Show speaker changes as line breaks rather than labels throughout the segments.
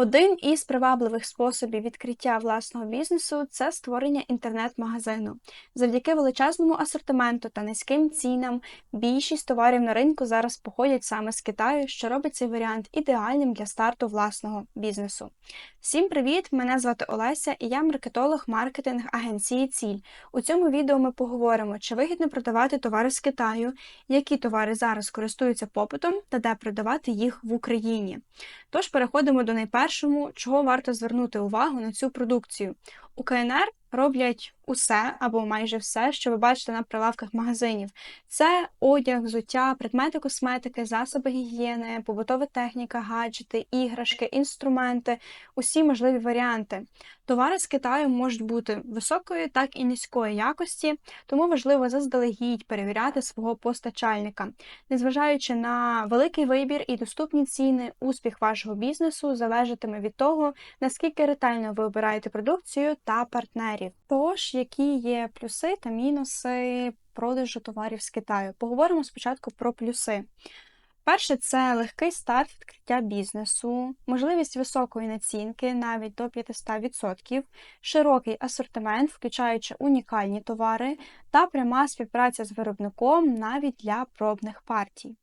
Один із привабливих способів відкриття власного бізнесу це створення інтернет-магазину. Завдяки величезному асортименту та низьким цінам більшість товарів на ринку зараз походять саме з Китаю, що робить цей варіант ідеальним для старту власного бізнесу. Всім привіт! Мене звати Олеся і я маркетолог маркетинг агенції Ціль. У цьому відео ми поговоримо, чи вигідно продавати товари з Китаю, які товари зараз користуються попитом та де продавати їх в Україні. Тож переходимо до найпершому, чого варто звернути увагу на цю продукцію. У КНР роблять усе або майже все, що ви бачите на прилавках магазинів. Це одяг, взуття, предмети косметики, засоби гігієни, побутова техніка, гаджети, іграшки, інструменти, усі можливі варіанти. Товари з Китаю можуть бути високої, так і низької якості, тому важливо заздалегідь перевіряти свого постачальника. Незважаючи на великий вибір і доступні ціни, успіх вашого бізнесу залежатиме від того, наскільки ретельно ви обираєте продукцію та партнерів. Тож, які є плюси та мінуси продажу товарів з Китаю? Поговоримо спочатку про плюси. Перше, це легкий старт відкриття бізнесу, можливість високої націнки навіть до 500%, широкий асортимент, включаючи унікальні товари, та пряма співпраця з виробником навіть для пробних партій.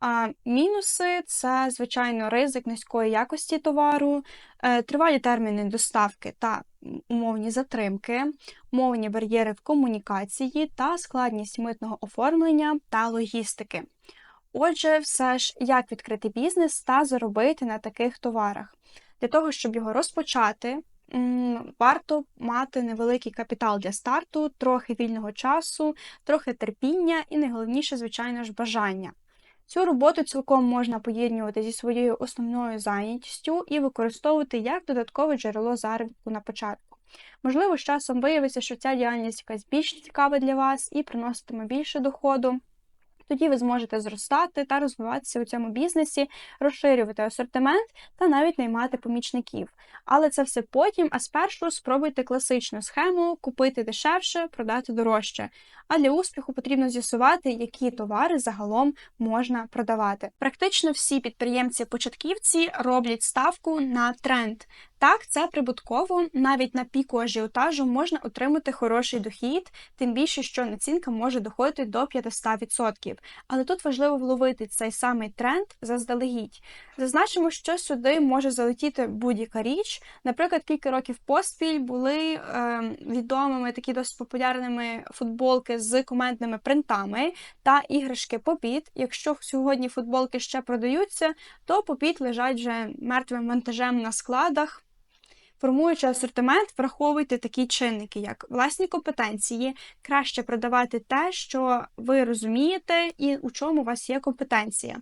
А мінуси це, звичайно, ризик низької якості товару, е, тривалі терміни доставки та умовні затримки, мовні бар'єри в комунікації та складність митного оформлення та логістики. Отже, все ж, як відкрити бізнес та заробити на таких товарах. Для того, щоб його розпочати, варто мати невеликий капітал для старту, трохи вільного часу, трохи терпіння і найголовніше, звичайно ж, бажання. Цю роботу цілком можна поєднувати зі своєю основною зайнятістю і використовувати як додаткове джерело заробітку на початку. Можливо, з часом виявиться, що ця діяльність якась більш цікава для вас і приноситиме більше доходу. Тоді ви зможете зростати та розвиватися у цьому бізнесі, розширювати асортимент та навіть наймати помічників. Але це все потім, а спершу спробуйте класичну схему купити дешевше, продати дорожче. А для успіху потрібно з'ясувати, які товари загалом можна продавати. Практично всі підприємці-початківці роблять ставку на тренд. Так, це прибутково, навіть на піку ажіотажу можна отримати хороший дохід, тим більше, що націнка може доходити до 500%. Але тут важливо вловити цей самий тренд заздалегідь. Зазначимо, що сюди може залетіти будь-яка річ. Наприклад, кілька років поспіль були е, відомими такі досить популярними футболки з коментними принтами та іграшки попіт. Якщо сьогодні футболки ще продаються, то попіт лежать вже мертвим вантажем на складах. Формуючи асортимент, враховуйте такі чинники, як власні компетенції, краще продавати те, що ви розумієте, і у чому у вас є компетенція.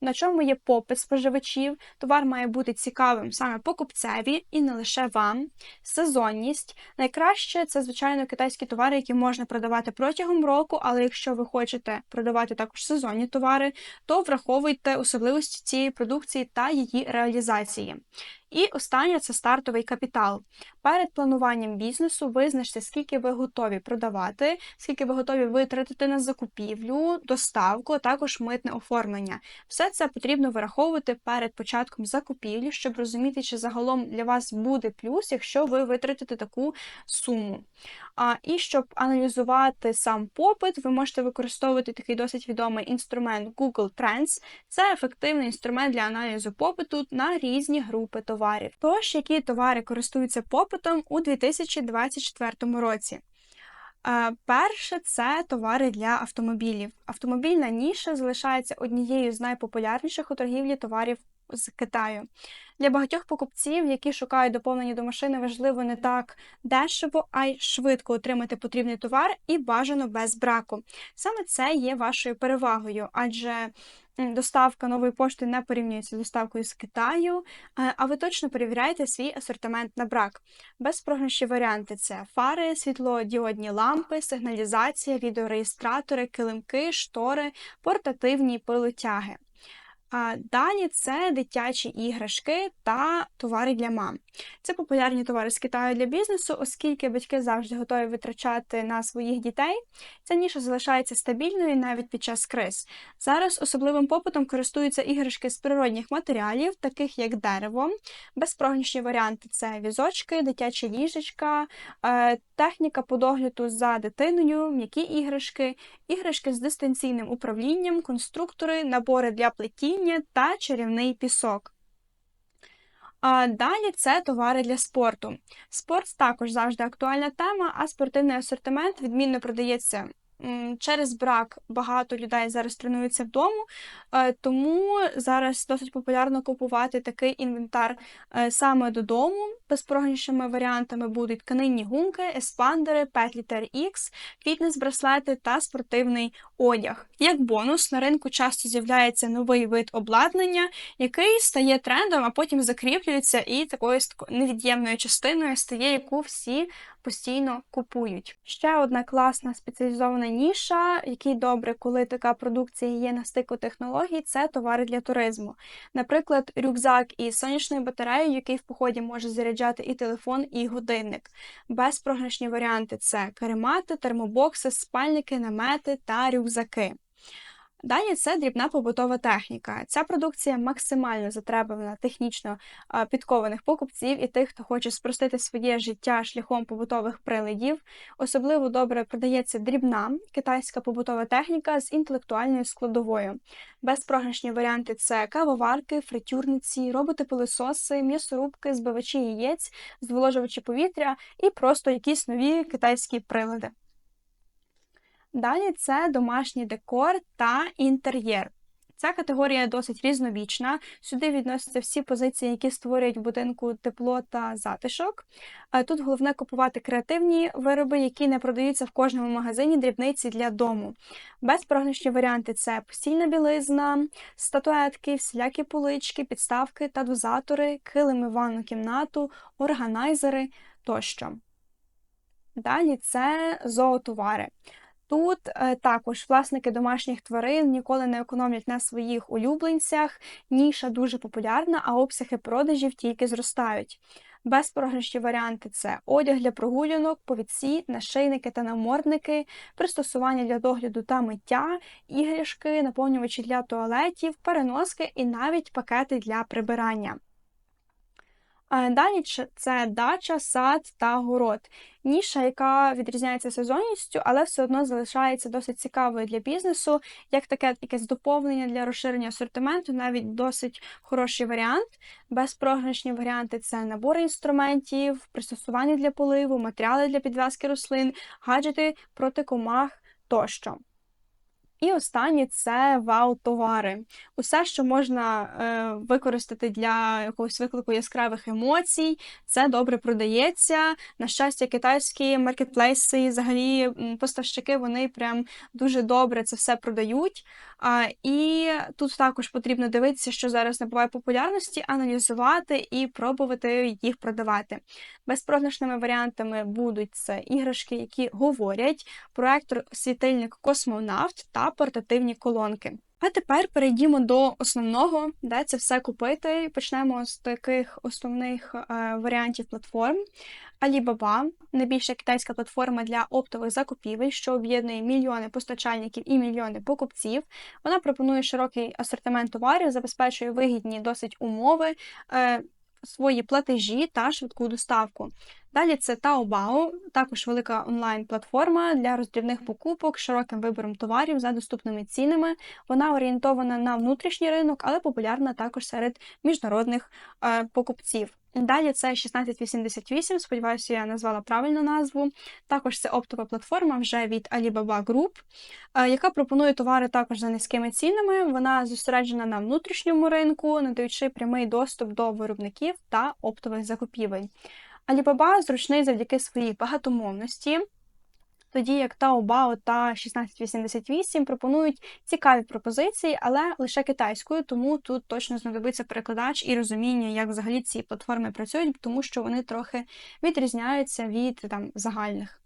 На чому є попит споживачів, товар має бути цікавим саме покупцеві і не лише вам. Сезонність. Найкраще це, звичайно, китайські товари, які можна продавати протягом року, але якщо ви хочете продавати також сезонні товари, то враховуйте особливості цієї продукції та її реалізації. І останнє це стартовий капітал. Перед плануванням бізнесу визначте, скільки ви готові продавати, скільки ви готові витратити на закупівлю, доставку, а також митне оформлення. Все це потрібно вираховувати перед початком закупівлі, щоб розуміти, чи загалом для вас буде плюс, якщо ви витратите таку суму. А, І щоб аналізувати сам попит, ви можете використовувати такий досить відомий інструмент Google Trends. Це ефективний інструмент для аналізу попиту на різні групи товарів. Тож, які товари користуються попитом у 2024 році. Перше це товари для автомобілів. Автомобільна ніша залишається однією з найпопулярніших у торгівлі товарів з Китаю. Для багатьох покупців, які шукають доповнення до машини, важливо не так дешево, а й швидко отримати потрібний товар і бажано без браку. Саме це є вашою перевагою, адже доставка нової пошти не порівнюється з доставкою з Китаю, а ви точно перевіряєте свій асортимент на брак. Безпрограшні варіанти це фари, світлодіодні лампи, сигналізація, відеореєстратори, килимки, штори, портативні пилотяги. А далі це дитячі іграшки та товари для мам. Це популярні товари з Китаю для бізнесу, оскільки батьки завжди готові витрачати на своїх дітей. Ця ніша залишається стабільною навіть під час криз. Зараз особливим попитом користуються іграшки з природних матеріалів, таких як дерево, безпрогніші варіанти це візочки, дитячі ліжечка, е, техніка по догляду за дитиною, м'які іграшки, іграшки з дистанційним управлінням, конструктори, набори для плетіння та чарівний пісок. А далі це товари для спорту. Спорт також завжди актуальна тема, а спортивний асортимент відмінно продається Через брак багато людей зараз тренуються вдома, е, тому зараз досить популярно купувати такий інвентар е, саме додому. Безпрогрішими варіантами будуть тканинні гумки, еспандери, петлі TRX, фітнес-браслети та спортивний одяг. Як бонус, на ринку часто з'являється новий вид обладнання, який стає трендом, а потім закріплюється і такою невід'ємною частиною стає, яку всі постійно купують. Ще одна класна спеціалізована ніша, який добре, коли така продукція є на стику технологій, це товари для туризму. Наприклад, рюкзак із сонячною батареєю, який в поході може заряджати і телефон, і годинник. Безпрограшні варіанти це каремати, термобокси, спальники, намети та рюкзаки. Далі це дрібна побутова техніка. Ця продукція максимально затребувана технічно підкованих покупців і тих, хто хоче спростити своє життя шляхом побутових приладів. Особливо добре продається дрібна китайська побутова техніка з інтелектуальною складовою. Безпрограшні варіанти це кавоварки, фритюрниці, роботи-пилососи, м'ясорубки, збивачі яєць, зволожувачі повітря і просто якісь нові китайські прилади. Далі це домашній декор та інтер'єр. Ця категорія досить різнобічна. Сюди відносяться всі позиції, які створюють в будинку тепло та затишок. Тут головне купувати креативні вироби, які не продаються в кожному магазині дрібниці для дому. Безпрогніші варіанти це постільна білизна, статуетки, всілякі полички, підставки та дозатори, килими ванну кімнату, органайзери тощо. Далі це зоотовари. Тут е, також власники домашніх тварин ніколи не економлять на своїх улюбленцях, ніша дуже популярна, а обсяги продажів тільки зростають. Безпрограшні варіанти це одяг для прогулянок, повідці, нашийники та намордники, пристосування для догляду та миття, іграшки, наповнювачі для туалетів, переноски і навіть пакети для прибирання. Далі це дача, сад та город. Ніша, яка відрізняється сезонністю, але все одно залишається досить цікавою для бізнесу, як таке якесь доповнення для розширення асортименту, навіть досить хороший варіант. Безпрограшні варіанти це набори інструментів, пристосування для поливу, матеріали для підв'язки рослин, гаджети проти комах тощо. І останнє це вау-товари. Усе, що можна е, використати для якогось виклику яскравих емоцій, це добре продається. На щастя, китайські маркетплейси, взагалі поставщики, вони прям дуже добре це все продають. А, І тут також потрібно дивитися, що зараз набуває популярності, аналізувати і пробувати їх продавати. Безпрограшними варіантами будуть це іграшки, які говорять, проектор світильник космонавт та портативні колонки. А тепер перейдімо до основного, де це все купити. Почнемо з таких основних е, варіантів платформ. Alibaba – найбільша китайська платформа для оптових закупівель, що об'єднує мільйони постачальників і мільйони покупців. Вона пропонує широкий асортимент товарів, забезпечує вигідні досить умови. Е, свої платежі та швидку доставку. Далі це Taobao, також велика онлайн-платформа для роздрібних покупок з широким вибором товарів за доступними цінами. Вона орієнтована на внутрішній ринок, але популярна також серед міжнародних е, покупців. Далі це 1688, сподіваюся, я назвала правильну назву. Також це оптова платформа вже від Alibaba Group, е, яка пропонує товари також за низькими цінами. Вона зосереджена на внутрішньому ринку, надаючи прямий доступ до виробників та оптових закупівель. Alibaba зручний завдяки своїй багатомовності. тоді як Taobao та 1688 пропонують цікаві пропозиції, але лише китайською, тому тут точно знадобиться перекладач і розуміння, як взагалі ці платформи працюють, тому що вони трохи відрізняються від там загальних.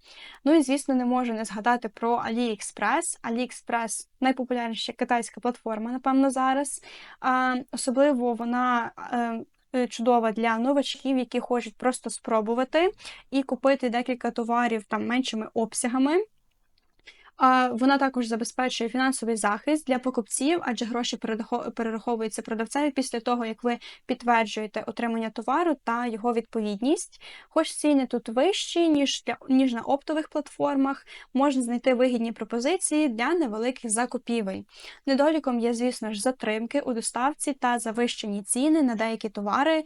Ну і звісно, не можу не згадати про AliExpress. AliExpress найпопулярніша китайська платформа, напевно, зараз. Особливо вона. Е, Чудова для новачків, які хочуть просто спробувати і купити декілька товарів там меншими обсягами. Вона також забезпечує фінансовий захист для покупців, адже гроші перераховуються продавцеві після того, як ви підтверджуєте отримання товару та його відповідність. Хоч ціни тут вищі, ніж для ніж на оптових платформах, можна знайти вигідні пропозиції для невеликих закупівель. Недоліком є, звісно ж, затримки у доставці та завищені ціни на деякі товари,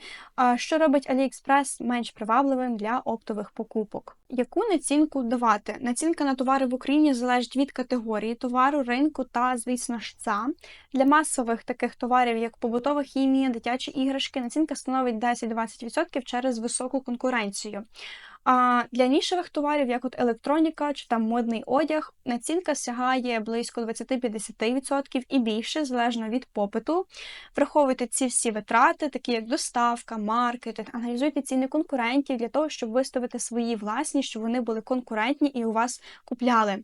що робить AliExpress менш привабливим для оптових покупок. Яку націнку давати? Націнка на товари в Україні залежить від категорії товару, ринку та, звісно ж, ЦА. Для масових таких товарів, як побутова хімія, дитячі іграшки, націнка становить 10-20% через високу конкуренцію. А для нішевих товарів, як от електроніка чи там модний одяг, націнка сягає близько 20-50% і більше, залежно від попиту. Враховуйте ці всі витрати, такі як доставка, маркетинг, аналізуйте ціни конкурентів для того, щоб виставити свої власні, щоб вони були конкурентні і у вас купляли.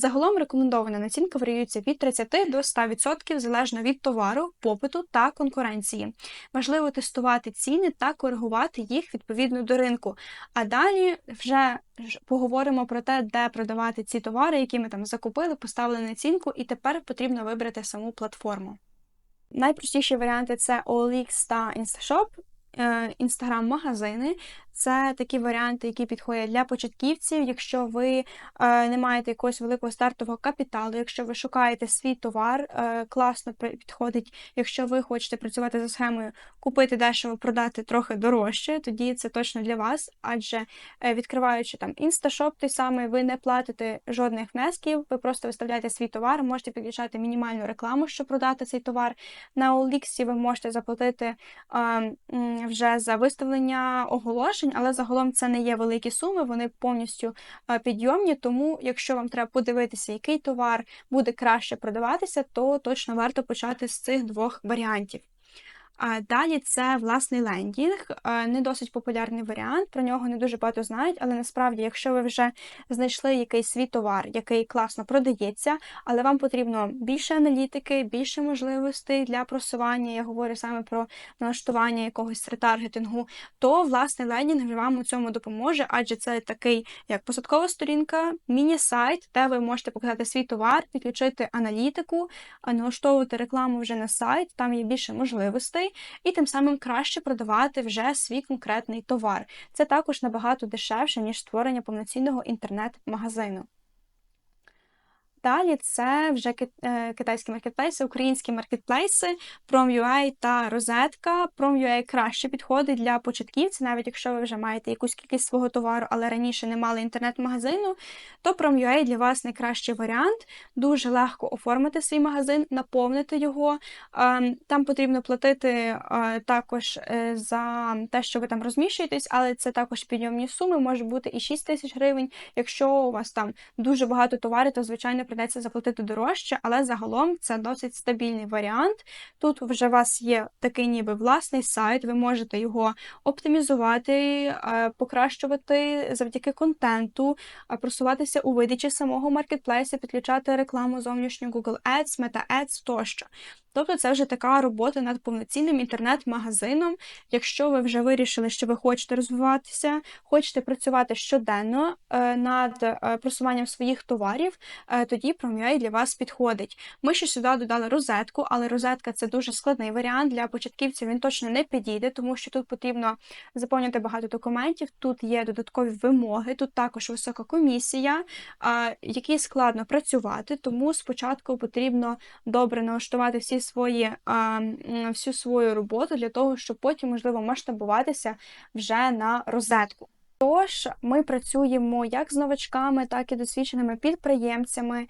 Загалом рекомендована націнка варіюється від 30 до 100% залежно від товару, попиту та конкуренції. Важливо тестувати ціни та коригувати їх відповідно до ринку. А далі вже поговоримо про те, де продавати ці товари, які ми там закупили, поставили націнку, і тепер потрібно вибрати саму платформу. Найпростіші варіанти це OLX та InstaShop. Інстаграм-магазини це такі варіанти, які підходять для початківців. Якщо ви е, не маєте якогось великого стартового капіталу, якщо ви шукаєте свій товар, е, класно підходить. Якщо ви хочете працювати за схемою купити дешево, продати трохи дорожче, тоді це точно для вас. Адже е, відкриваючи там інсташоп, той самий, ви не платите жодних внесків, ви просто виставляєте свій товар, можете підключати мінімальну рекламу, щоб продати цей товар. На OLX ви можете заплатити вже за виставлення оголошень гривень, але загалом це не є великі суми, вони повністю е, підйомні. Тому, якщо вам треба подивитися, який товар буде краще продаватися, то точно варто почати з цих двох варіантів. Далі це власний лендінг, не досить популярний варіант, про нього не дуже багато знають, але насправді, якщо ви вже знайшли якийсь свій товар, який класно продається, але вам потрібно більше аналітики, більше можливостей для просування, я говорю саме про налаштування якогось ретаргетингу, то власний лендінг вам у цьому допоможе, адже це такий як посадкова сторінка, міні-сайт, де ви можете показати свій товар, підключити аналітику, налаштовувати рекламу вже на сайт, там є більше можливостей і тим самим краще продавати вже свій конкретний товар. Це також набагато дешевше, ніж створення повноцінного інтернет-магазину. Далі це вже е, китайські маркетплейси, українські маркетплейси, Prom.ua та Розетка. Prom.ua краще підходить для початківців, навіть якщо ви вже маєте якусь кількість свого товару, але раніше не мали інтернет-магазину, то Prom.ua для вас найкращий варіант. Дуже легко оформити свій магазин, наповнити його. Ем, там потрібно платити е, також е, за те, що ви там розміщуєтесь, але це також підйомні суми, може бути і 6 тисяч гривень. Якщо у вас там дуже багато товарів, то звичайно придеться заплатити дорожче, але загалом це досить стабільний варіант. Тут вже у вас є такий ніби власний сайт, ви можете його оптимізувати, е, покращувати завдяки контенту, просуватися у видачі самого маркетплейсу, підключати рекламу зовнішню Google Ads, Meta Ads тощо. Тобто це вже така робота над повноцінним інтернет-магазином. Якщо ви вже вирішили, що ви хочете розвиватися, хочете працювати щоденно е, над е, просуванням своїх товарів, е, тоді Prom.ua для вас підходить. Ми ще сюди додали розетку, але розетка це дуже складний варіант для початківців. Він точно не підійде, тому що тут потрібно заповнити багато документів. Тут є додаткові вимоги, тут також висока комісія, якій складно працювати, тому спочатку потрібно добре налаштувати всі свої, всю свою роботу для того, щоб потім, можливо, масштабуватися вже на розетку. Тож ми працюємо як з новачками, так і досвідченими підприємцями.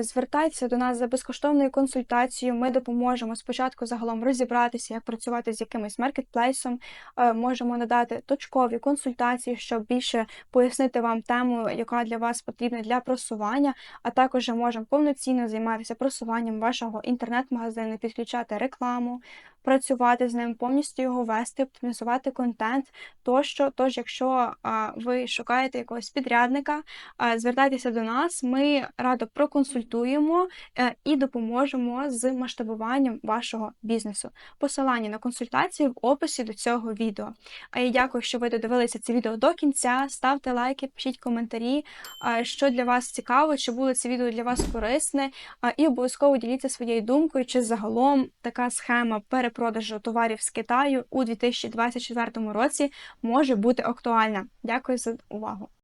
Звертайтеся до нас за безкоштовною консультацією. Ми допоможемо спочатку загалом розібратися, як працювати з якимось маркетплейсом. Можемо надати точкові консультації, щоб більше пояснити вам тему, яка для вас потрібна для просування. А також можемо повноцінно займатися просуванням вашого інтернет-магазину, підключати рекламу, працювати з ним, повністю його вести, оптимізувати контент тощо. Тож, якщо ви шукаєте якогось підрядника, звертайтеся до нас, ми радо проконсультуємо е, і допоможемо з масштабуванням вашого бізнесу. Посилання на консультації в описі до цього відео. А я дякую, що ви додивилися це відео до кінця. Ставте лайки, пишіть коментарі, що для вас цікаво, чи було це відео для вас корисне, і обов'язково діліться своєю думкою, чи загалом така схема перепродажу товарів з Китаю у 2024 році може бути актуальна. Дякую за увагу!